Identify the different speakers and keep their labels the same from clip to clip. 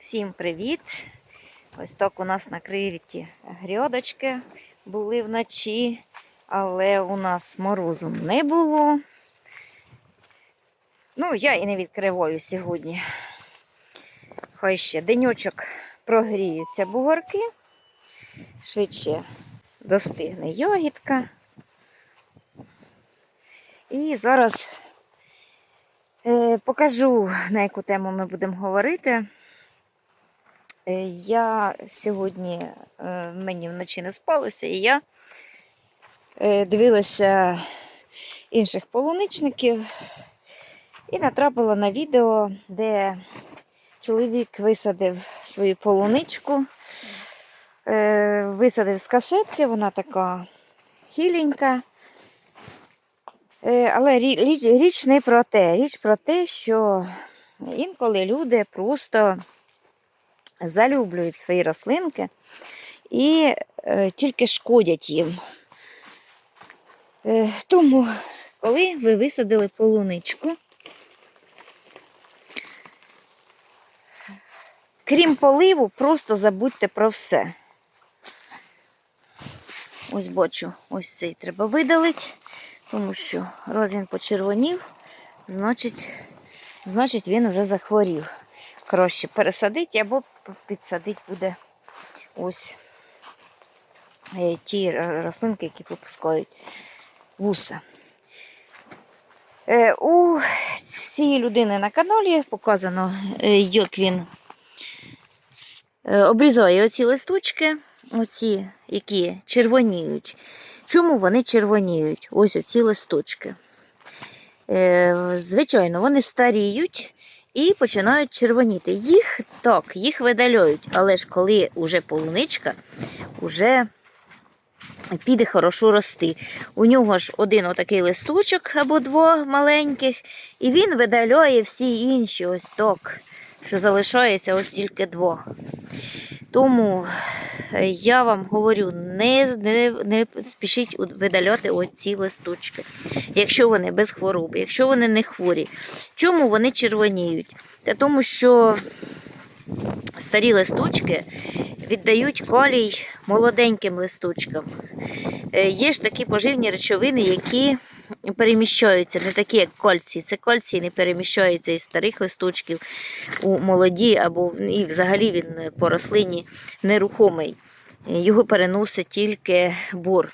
Speaker 1: Всім привіт! Ось так у нас накриті грядочки були вночі, але у нас морозу не було. Ну, я і не відкриваю сьогодні. Хай ще денечок прогріються бугорки. Швидше достигне ягідка. І зараз е, покажу, на яку тему ми будемо говорити. Е, Я сьогодні е, мені вночі не спалося, і я е, дивилася інших полуничників і натрапила на відео, де чоловік висадив свою полуничку, висадив з касетки, вона така хіленька. Але річ не про те. Річ про те, що інколи люди просто залюблюють свої рослинки і е, тільки шкодять їм. Е, тому, коли ви висадили полуничку, крім поливу, просто забудьте про все. Ось бачу, ось цей треба видалити, тому що раз він почервонів, значить, значить він вже захворів. Краще пересадити або підсадити буде ось е, ті рослинки, які випускають вуса. Е, У цієї людини на каналі показано, е, як він обрізає оці листочки, оці, які червоніють. Чому вони червоніють? Ось оці листочки. Звичайно, вони старіють і починають червоніти. Їх так, їх видалюють, але ж коли вже полуничка, вже піде хорошо рости. У нього ж один отакий листочок або два маленьких, і він видалює всі інші ось так, що залишається ось тільки два. Тому я вам говорю, не, не, не спішіть видаляти оці листочки, якщо вони без хвороби, якщо вони не хворі. Чому вони червоніють? Та тому що старі листочки віддають калій молоденьким листочкам. Е, Є ж такі поживні речовини, які переміщаються, не такі, як кальцій. Це кальцій не переміщається із старих листочків у молоді, або і взагалі він по рослині нерухомий. Е, Його переносить тільки бур.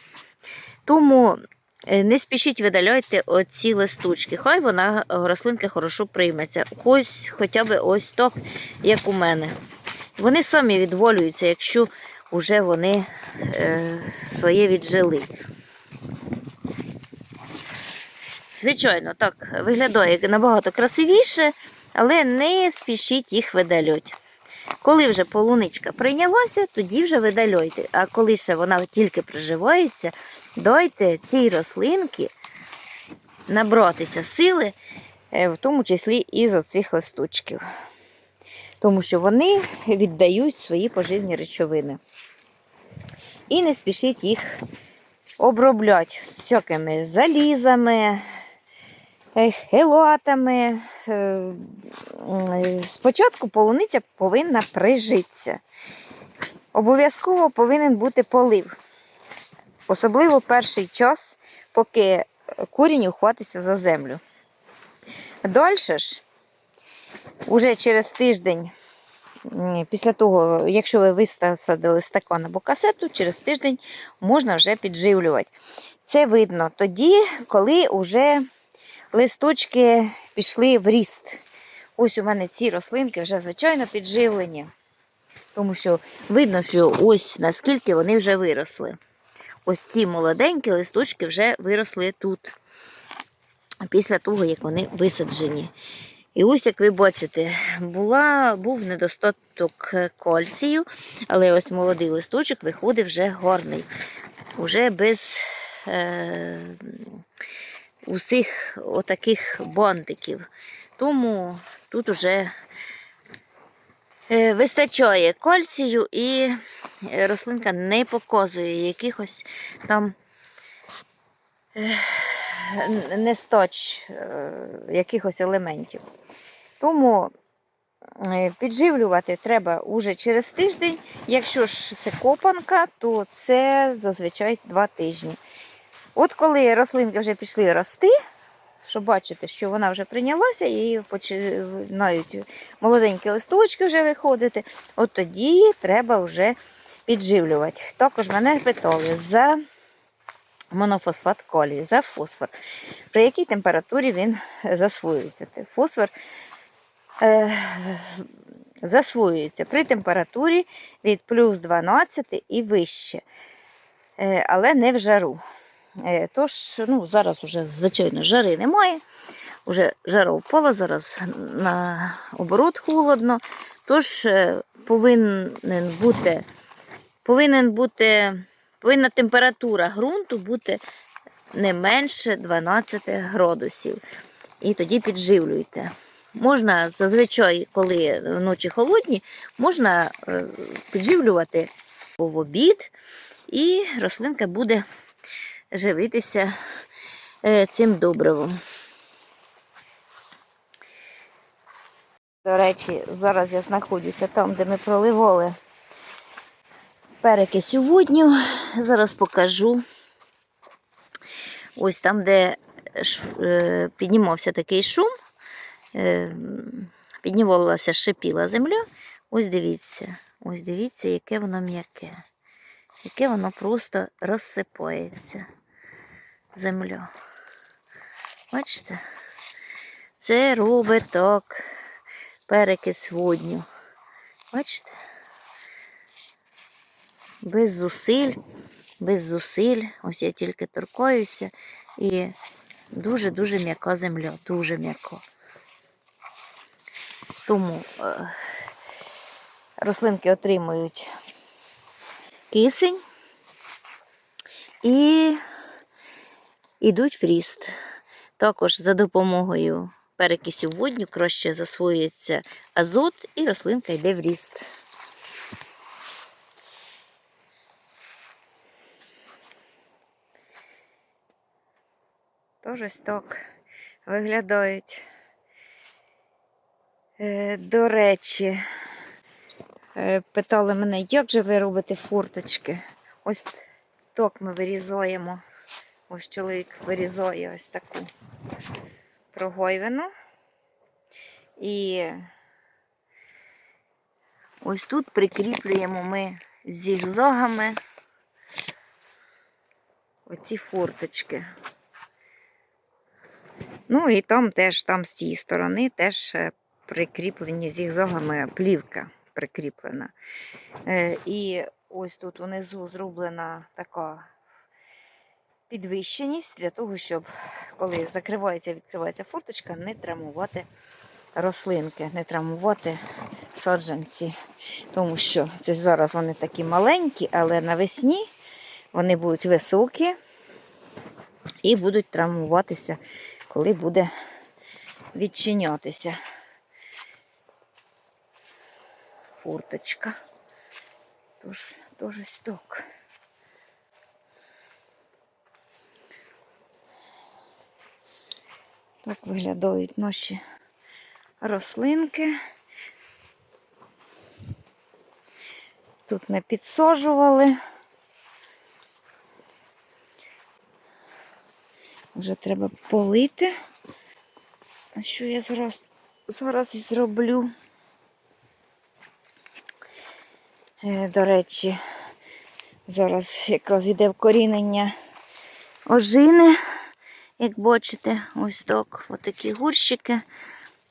Speaker 1: Тому е, не спішіть видаляйте оці листочки. Хай вона рослинка хорошо прийметься. Ось хоча б ось так, як у мене. Вони самі відволюються, якщо вже вони е, своє віджили. Звичайно, так виглядає набагато красивіше, але не спішіть їх видаляти. Коли вже полуничка прийнялася, тоді вже видаляйте. А коли ще вона тільки приживається, дайте цій рослинки набратися сили, е, в тому числі і з оцих листочків. Тому що вони віддають свої поживні речовини. І не спішіть їх обробляти всякими залізами, хелатами. Е, Спочатку полуниця повинна прижитися. Обов'язково повинен бути полив. Особливо перший час, поки корінь ухватиться за землю. Далі ж, уже через тиждень, після того, якщо ви висадили стакан або касету, через тиждень можна вже підживлювати. Це видно тоді, коли вже листочки пішли в ріст. Ось у мене ці рослинки вже звичайно підживлені. Тому що видно, що ось наскільки вони вже виросли. Ось ці молоденькі листочки вже виросли тут, після того, як вони висаджені. І ось, як ви бачите, була, був недостаток кальцію, але ось молодий листочок виходить вже гарний, уже без е, усіх отаких бантиків. Тому тут уже е, вистачає кальцію і е, рослинка не показує якихось там е, нестач е, якихось елементів. Тому е, підживлювати треба уже через тиждень. Якщо ж це копанка, то це зазвичай два тижні. От коли рослинки вже пішли рости, що бачите, що вона вже прийнялася і починають молоденькі листочки вже виходити, от тоді треба вже підживлювати. Також мене питали за монофосфат калію, за фосфор. При якій температурі він засвоюється? Фосфор е, засвоюється при температурі від плюс 12 і вище, е, але не в жару. Е, Тож, ну, зараз уже, звичайно, жари немає. Уже жара впала, зараз на оборот холодно. Тож е, повинен бути, повинен бути, повинна температура ґрунту бути не менше 12 градусів. І тоді підживлюйте. Можна зазвичай, коли ночі холодні, можна е, підживлювати в обід, і рослинка буде живитися е, цим добривом. До речі, зараз я знаходжуся там, де ми проливали перекись у водню. Зараз покажу. Ось там, де е, піднімався такий шум, е, піднімалася шипіла земля. Ось дивіться, ось дивіться, яке воно м'яке, яке воно просто розсипається. Земля. Бачите? Це робить так перекис водню. Бачите? Без зусиль, без зусиль. Ось я тільки торкаюся і дуже-дуже м'яка земля, дуже м'яка. Тому е, рослинки отримують кисень і йдуть в ріст. Також за допомогою перекисів водню краще засвоюється азот і рослинка йде в ріст. Тож ось так виглядають. Е, До речі, е, питали мене, як же ви робите форточки? Ось так ми вирізаємо. Ось чоловік вирізає ось таку прогойвину. І ось тут прикріплюємо ми зігзагами оці форточки. Ну і там теж, там з тієї сторони теж е, прикріплені зігзагами плівка прикріплена. Е, І ось тут унизу зроблена така підвищеність для того, щоб коли закривається відкривається форточка, не травмувати рослинки, не травмувати саджанці. Тому що це зараз вони такі маленькі, але навесні вони будуть високі і будуть травмуватися, коли буде відчинятися форточка. Тож, тож ось так. Виглядають наші рослинки. Тут ми підсаджували. Вже треба полити. А що я зараз, зараз і зроблю? Е, До речі, зараз якраз йде вкорінення ожини. Як бачите, ось так, отакі гурщики,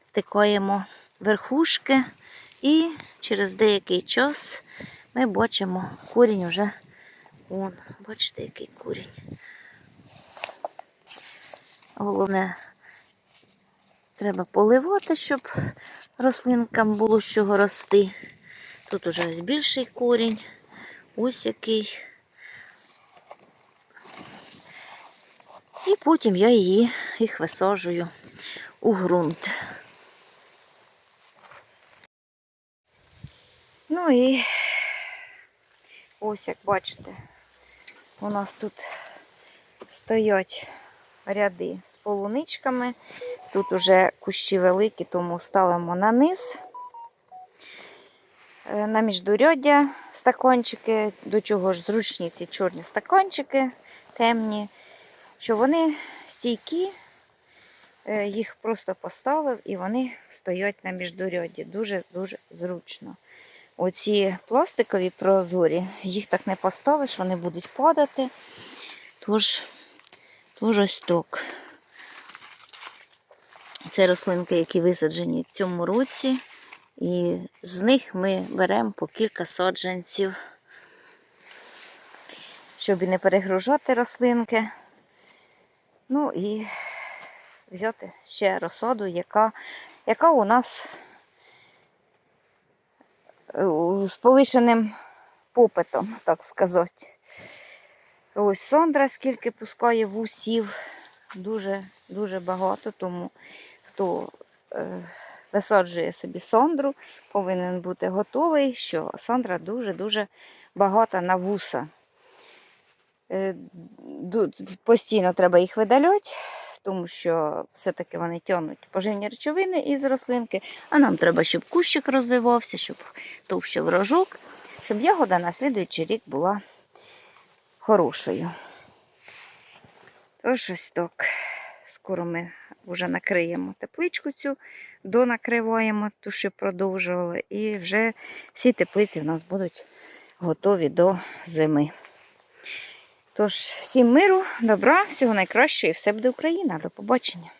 Speaker 1: втикаємо верхушки, і через деякий час ми бачимо корінь вже он. Бачите, який корінь. Головне, треба поливати, щоб рослинкам було з чого рости. Тут уже ось більший корінь, ось який. І потім я її їх висаджую у ґрунт. Ну і ось як бачите, у нас тут стоять ряди з полуничками. Тут уже кущі великі, тому ставимо на низ Е, На міждуряддя стакончики, до чого ж зручні ці чорні стакончики темні, що вони стійкі, Е, їх просто поставив і вони стоять на міждурядді. Дуже-дуже зручно. Оці пластикові прозорі, їх так не поставиш, вони будуть падати. Тож, ось. Це рослинки, які висаджені в цьому році. І з них ми беремо по кілька саджанців, щоб не перегружати рослинки. Ну і взяти ще розсаду, яка, яка у нас е, з повишеним попитом, так сказати. Ось Сондра скільки пускає вусів, дуже, дуже багато, тому хто е, висаджує собі сондру, повинен бути готовий, що сондра дуже-дуже багата на вуса. Е, Постійно треба їх видаляти, тому що все-таки вони тягнуть поживні речовини із рослинки, а нам треба, щоб кущик розвивався, щоб товщив рожок, щоб ягода на слідуючий рік була хорошою. Тож ось так. Скоро ми вже накриємо тепличку цю, донакриваємо ту, що продовжували, і вже всі теплиці в нас будуть готові до зими. Тож, всім миру, добра, всього найкращого і все буде Україна. До побачення.